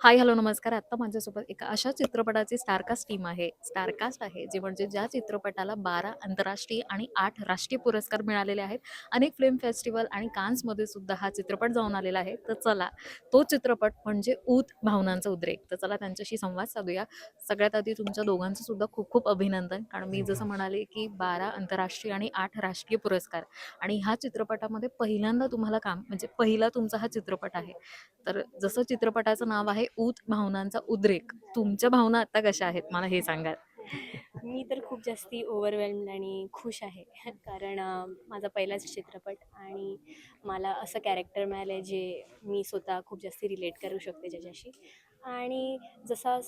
हाय, hello, नमस्कार. आत्ता माझ्यासोबत एका अशा चित्रपटाची स्टारकास्ट टीम आहे. स्टारकास्ट आहे, जे म्हणजे ज्या चित्रपटाला 12 आंतरराष्ट्रीय आणि आठ राष्ट्रीय पुरस्कार मिळालेले आहेत. अनेक फिल्म फेस्टिवल आणि कान्समध्ये सुद्धा हा चित्रपट जाऊन आलेला आहे. तर चला, तो चित्रपट म्हणजे ऊत भावनांचा उद्रेक. तर चला त्यांच्याशी संवाद साधूया. सगळ्यात आधी तुमच्या दोघांचं सुद्धा खूप खूप अभिनंदन. कारण मी जसं म्हणाले, की 12 आंतरराष्ट्रीय आणि आठ राष्ट्रीय पुरस्कार आणि ह्या चित्रपटामध्ये पहिल्यांदा तुम्हाला काम म्हणजे पहिला तुमचा हा चित्रपट आहे. तर जसं चित्रपटाचं नाव आहे ऊत भावनांचा उद्रेक. तुमच्या भावना आता कशा आहेत मला हे सांगा? मी तर खूप जास्ती ओव्हरवेल्म्ड आणि खुश आहे. कारण माझा पहिलाच चित्रपट आणि मला असं कॅरेक्टर मिळालं आहे जे मी स्वतः खूप जास्ती रिलेट करू शकते ज्याच्याशी आणि जसा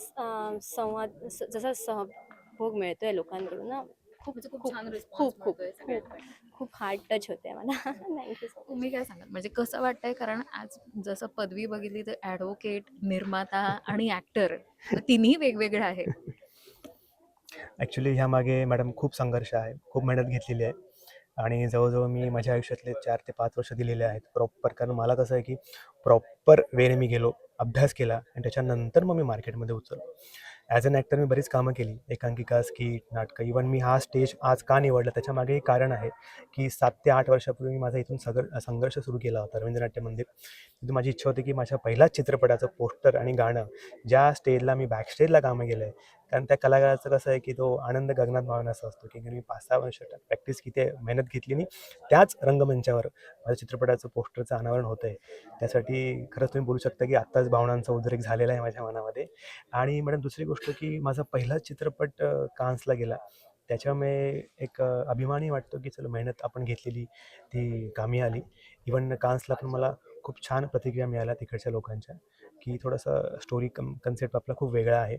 संवाद जसा सहभोग मिळतो आहे लोकांकडून ना खूप म्हणजे खूप खूप खूप खूप खूप हार्ट टच होते मला. थँक सो तुम्ही काय सांगाल? म्हणजे कसं वाटतंय? कारण आज जसं पदवी बघितली तर ॲडव्होकेट, निर्माता आणि ॲक्टर तिन्ही वेगवेगळे आहेत. ॲक्च्युली ह्यामागे मॅडम खूप संघर्ष आहे. खूप मेहनत घेतलेली आहे आणि जवळ-जवळ मी माझ्या आयुष्यातले 4 ते 5 वर्ष दिलेले आहेत प्रॉपर. कारण मला कसं आहे, की प्रॉपर वेने मी गेलो, अभ्यास केला आणि त्याच्यानंतर मग मी मार्केटमध्ये उतरलो. ॲज अन ॲक्टर मी बरीच कामं केली. एकांकिका, स्किट, नाटकं. इव्हन मी हा स्टेज आज का निवडला त्याच्यामागे एक कारण आहे, की सात ते आठ वर्षापूर्वी मी माझा इथून सगर संघर्ष सुरू केला होता रवींद्र नाट्य मंदिर. तिथून माझी इच्छा होती, की माझ्या पहिल्याच चित्रपटाचं पोस्टर आणि गाणं ज्या स्टेजला मी बॅक स्टेजला कामं केलं आहे, कारण त्या कलाकाराचं कसं आहे, की तो आनंद गगनात मावनासा असतो, की मी 5-6 वर्ष प्रॅक्टिस किती मेहनत घेतली नाही त्याच रंगमंचावर माझ्या चित्रपटाचं पोस्टरचं अनावरण होतं आहे. त्यासाठी खरंच तुम्ही बोलू शकता, की आत्ताच भावनांचा उद्रेक झालेला आहे माझ्या मनामध्ये आणि मॅडम दुसरी गोष्ट, की माझा पहिलाच चित्रपट कान्सला गेला. त्याच्यामुळे एक अभिमानी अभिमानही वाटतो, की चलो मेहनत आपण घेतलेली ती कामी आली. इवन कान्सला पण मला खूप छान प्रतिक्रिया मिळाल्या तिकडच्या लोकांच्या, की थोडंसं स्टोरी कम कन्सेप्ट आपला खूप वेगळा आहे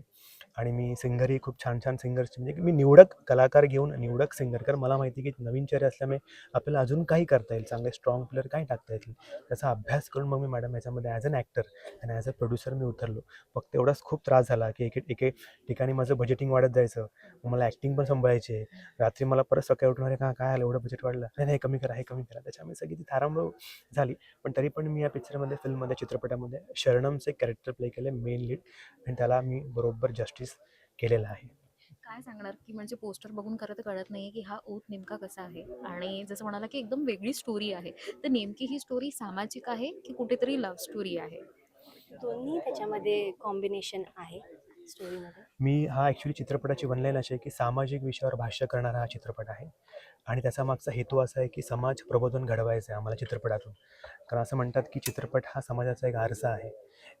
आणि मी सिंगरही खूप छान-छान सिंगर्स म्हणजे की मी निवडक कलाकार घेऊन निवडक सिंगर कारण मला माहिती आहे, की नवीन चेहरे असल्यामुळे आपल्याला अजून काही करता येईल. चांगले स्ट्राँग प्लेअर काही टाकता येतील. त्याचा अभ्यास करून मग मी मॅडम याच्यामध्ये ॲज अन ॲक्टर आणि ॲज अ प्रोड्युसर मी उतरलो. फक्त एवढाच खूप त्रास झाला, की एके एके ठिकाणी माझं बजेटिंग वाढत जायचं. मला ॲक्टिंग पण सांभाळायची आहे. रात्री मला परत सकाळी उठणार आहे का काय आलं? एवढं बजेट वाढलं." "नाही, नाही, कमी करा, हे कमी करा." त्याच्यामुळे सगळी ती थारांबळ झाली. पण तरी पण मी या पिक्चरमध्ये, फिल्ममध्ये, चित्रपटामध्ये शरणमचं एक कॅरेक्टर प्ले केलं मेन लीड आणि त्याला मी बरोबर जस्टिस केलेलं आहे. काय सांगणार, की म्हणजे पोस्टर बघून खरं तर कळत नाहीये, की हा ऊत नेमका कसा आहे आणि जसं म्हणाला, की एकदम वेगळी स्टोरी आहे. तर नेमकी ही स्टोरी सामाजिक आहे, की कुठेतरी लव्ह स्टोरी आहे? दोन्ही त्याच्यामध्ये कॉम्बिनेशन आहे स्टोरीमध्ये. मी हा ॲक्च्युली चित्रपटाची बनलेला अशी आहे, की सामाजिक विषयावर भाष्य करणारा हा चित्रपट आहे आणि त्याचा मागचा हेतू असा आहे, की समाज प्रबोधन घडवायचं आहे आम्हाला चित्रपटातून. कारण असं म्हणतात, की चित्रपट हा समाजाचा एक आरसा आहे.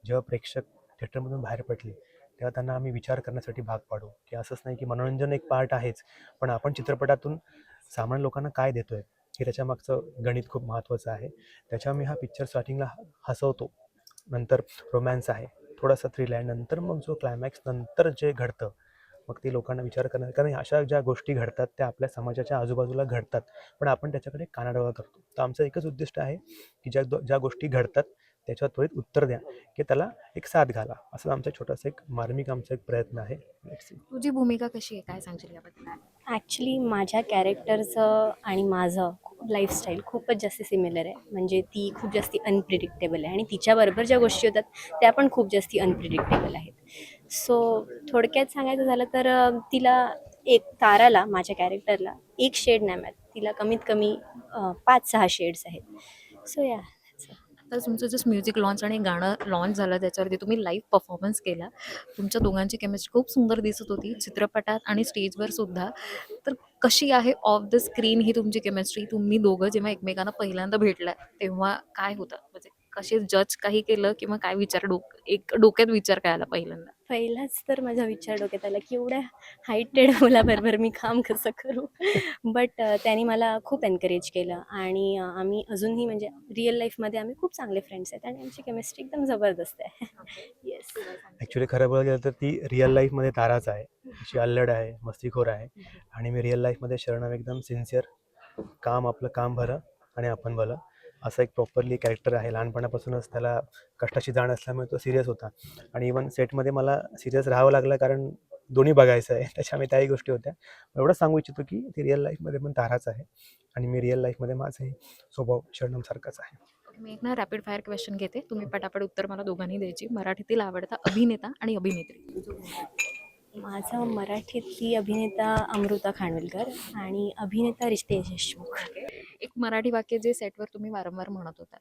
जेव्हा प्रेक्षक थिएटरमधून बाहेर पडले, तेव्हा त्यांना आम्ही विचार करण्यासाठी भाग पाडू, की असंच नाही, की मनोरंजन एक पार्ट आहेच, पण आपण चित्रपटातून सामान्य लोकांना काय देतोय, हे त्याच्यामागचं गणित खूप महत्त्वाचं आहे. त्याच्यामुळे हा पिक्चर स्टार्टिंगला हसवतो. नंतर रोमॅन्स आहे. थोडासा थ्रिल आहे. नंतर मग जो क्लायमॅक्स नंतर जे घडतं, मग ते लोकांना विचार करणार कारण अशा ज्या गोष्टी घडतात त्या आपल्या समाजाच्या आजूबाजूला घडतात. पण आपण त्याच्याकडे कानाडोळा करतो. तर आमचं एकच उद्दिष्ट आहे, की ज्या ज्या गोष्टी घडतात त्याच्यावर त्वरित उत्तर द्या, की त्याला एक साथ घाला. असं आमचा छोटासा एक मार्मिक आमचा एक प्रयत्न आहे. Let's see. तुझी भूमिका कशी आहे? काय सांगशील याबद्दल? ॲक्च्युली माझ्या कॅरेक्टरचं आणि माझं लाईफस्टाईल खूपच जास्त सिमिलर आहे. म्हणजे ती खूप जास्त अनप्रिडिक्टेबल आहे आणि तिच्याबरोबर ज्या गोष्टी होतात त्या पण खूप जास्त अनप्रिडिक्टेबल आहेत. सो थोडक्यात सांगायचं झालं तर तिला एक ताराला माझ्या कॅरेक्टरला एक शेड नाही मिळत. तिला कमीत कमी पाच सहा शेड्स आहेत. सो या आता तुमचं जस्ट म्युझिक लॉन्च आणि गाणं लॉन्च झालं त्याच्यावरती तुम्ही लाईव्ह परफॉर्मन्स केला. तुमच्या दोघांची केमिस्ट्री खूप सुंदर दिसत होती चित्रपटात आणि स्टेजवर सुद्धा. तर कशी आहे ऑफ द स्क्रीन ही तुमची केमिस्ट्री? तुम्ही दोघं जेव्हा एकमेकांना पहिल्यांदा भेटलाय तेव्हा काय होतं? म्हणजे कसे जज काही केलं किंवा काय विचार डोक एक डोक्यात विचार काय आला पहिल्यांदा? पहिलाच तर माझा विचार डोक्यात आला, की एवढ्या हायटेड मुलाबरोबर मी काम कसं करू? बट त्याने मला खूप एनकरेज केलं आणि आम्ही अजूनही म्हणजे रिअल लाईफमध्ये आम्ही खूप चांगले फ्रेंड्स आहेत आणि आमची केमिस्ट्री एकदम जबरदस्त आहे. येस. ॲक्च्युली खरं बोलायला गेलं तर ती रिअल लाईफमध्ये ताराच आहे. अशी अल्लड आहे, मस्तीखोर आहे आणि मी रिअल लाईफमध्ये शरणम एकदम सिन्सिअर, काम आपलं काम भरं आणि आपण भलं असं एक प्रॉपरली कॅरेक्टर आहे. लहानपणापासूनच त्याला कष्टाची जाण असल्यामुळे तो सिरियस होता आणि इव्हन सेटमध्ये मला सिरियस राहावं लागलं कारण दोन्ही बघायचं आहे. त्याच्यामुळे त्याही गोष्टी होत्या. एवढंच सांगू इच्छितो, की ती रिअल लाईफमध्ये पण ताराच आहे आणि मी रिअल लाईफमध्ये माझाही स्वभाव शरणमसारखाच आहे. मी एक ना रॅपिड फायर क्वेश्चन घेते तुम्ही पटापट उत्तर मला दोघांनी द्यायची मराठीतील आवडता अभिनेता आणि अभिनेत्री माझं मराठीतली अभिनेता अमृता खानविलकर आणि अभिनेता रितेश देशमुख एक मराठी वाक्य जे सेटवर तुम्ही वारंवार म्हणत होता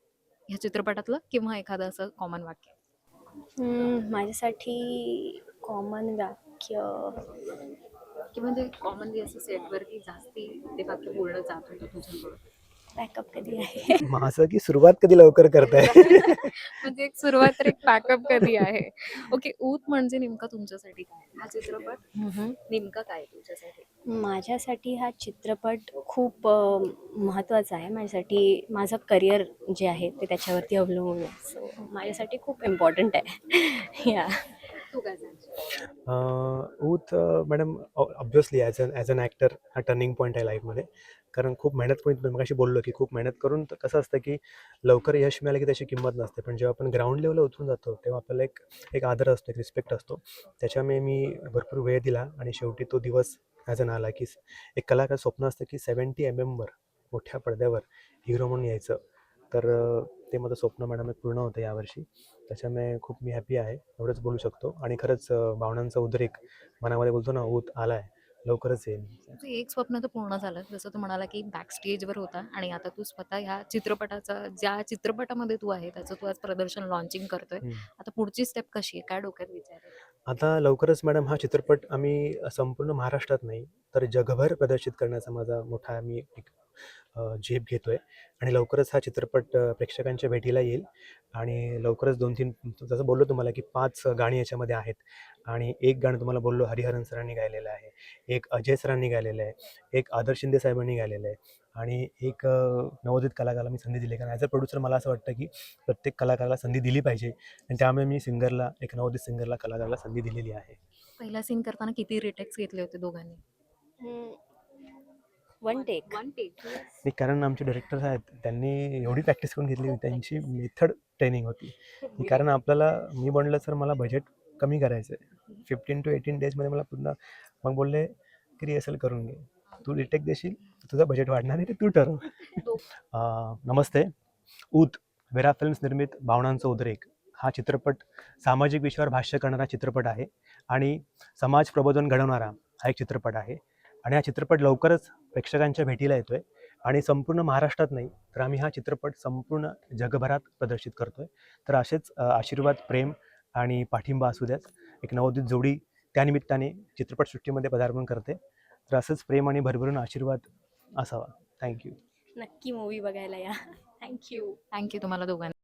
ह्या चित्रपटातलं किंवा एखादं असं कॉमन वाक्य? माझ्यासाठी कॉमन वाक्य किंवा जे कॉमनली असं सेटवरती जास्ती ते वाक्य बोलणं जात होतं तुझ्याकडून बॅकअप कधी आहे? माझं की सुरुवात कधी लवकर करताय? म्हणजे एक सुरुवात तर एक पॅकअप कधी आहे? ओके ऊत म्हणजे नेमका तुमच्यासाठी काय? हा चित्रपट. नेमका काय तुमच्यासाठी? माझ्यासाठी हा चित्रपट खूप महत्त्वाचा आहे. माझ्यासाठी माझं करिअर जे आहे ते त्याच्यावरती अवलंबून आहे. सो माझ्यासाठी खूप इम्पॉर्टंट आहे. या ऊत madam obviously as an as an actor हा टर्निंग पॉईंट आहे लाईफमध्ये कारण खूप मेहनत करून मगाशी बोललो की खूप मेहनत करून तर कसं असतं की लवकर यश मिळालं की त्याची किंमत नसते. पण जेव्हा आपण ग्राउंड लेवलला उतरून जातो तेव्हा आपल्याला एक एक आदर असतो एक रिस्पेक्ट असतो. त्याच्यामुळे मी भरपूर वेळ दिला आणि शेवटी तो दिवस ॲज अन आला की एक कलाकार स्वप्न असतं की सेवन्टी एम एमवर मोठ्या पडद्यावर हिरो म्हणून यायचं. तर ते माझं स्वप्न मॅडम एक पूर्ण होतं यावर्षी. त्याच्यामुळे खूप मी हॅपी आहे एवढंच बोलू शकतो. आणि खरंच भावनांचा उद्रेक मनामध्ये बोलतो ना ऊत आला आहे लवकरच येईल. एक स्वप्न तर पूर्ण झालं. जसं तू म्हणाला की बॅक स्टेजवर होता आणि आता तू स्वतः ह्या चित्रपटाचा ज्या चित्रपटामध्ये तू आहे त्याचं तू आज प्रदर्शन लॉन्चिंग करतोय. आता पुढची स्टेप कशी आहे? काय डोक्यात विचार आता लवकरच मॅडम हा चित्रपट आम्ही संपूर्ण महाराष्ट्रात नाही तर जगभर प्रदर्शित करण्याचा माझा मोठा मी एक झेप घेतो आहे आणि लवकरच हा चित्रपट प्रेक्षकांच्या भेटीला येईल. आणि लवकरच दोन तीन जसं बोललो तुम्हाला की पाच गाणी याच्यामध्ये आहेत. आणि एक गाणं तुम्हाला बोललो हरिहरन सरांनी गायलेलं आहे. एक अजय सरांनी गायलेलं आहे. एक आदर्श शिंदे साहेबांनी गायलेलं आहे. आणि एक नवोदित कलाकाराला मी संधी दिली. कारण ॲज अ प्रोड्युसर मला असं वाटतं की प्रत्येक कलाकाराला संधी दिली पाहिजे. आणि त्यामुळे मी सिंगरला एक नवोदित सिंगरला कलाकाराला संधी दिलेली आहे. पहिला सीन करताना किती रिटेक्स घेतले होते दोघांनी? वन टेक वन टेक नाही कारण आमचे डायरेक्टर आहेत त्यांनी एवढी प्रॅक्टिस करून घेतली. होती त्यांची मेथड ट्रेनिंग होती. कारण आपल्याला मी बनलं सर मला बजेट कमी करायचं आहे फिफ्टीन टू एटीन डेजमध्ये मला पुन्हा मग बोलले की रिहर्सल करून घे. तू रिटेक देशील? तुझं बजेट वाढणार आहे ते तू ठरव. नमस्ते. ऊत वेरा फिल्म्स निर्मित भावनांचा उद्रेक. हा चित्रपट सामाजिक विषयावर भाष्य करणारा चित्रपट आहे आणि समाज प्रबोधन घडवणारा हा एक चित्रपट आहे. आणि हा चित्रपट लवकरच प्रेक्षकांच्या भेटीला येतो आहे आणि संपूर्ण महाराष्ट्रात नाही तर आम्ही हा चित्रपट संपूर्ण जगभरात प्रदर्शित करतो आहे तर असेच आशीर्वाद प्रेम आणि पाठिंबा असू द्यात. एक नवोदित जोडी त्यानिमित्ताने चित्रपटसृष्टीमध्ये पदार्पण करते. तर असंच प्रेम आणि भरभरून आशीर्वाद असावा. थँक्यू नक्की मूवी बघायला या. थँक्यू थँक्यू तुम्हाला दोघांना.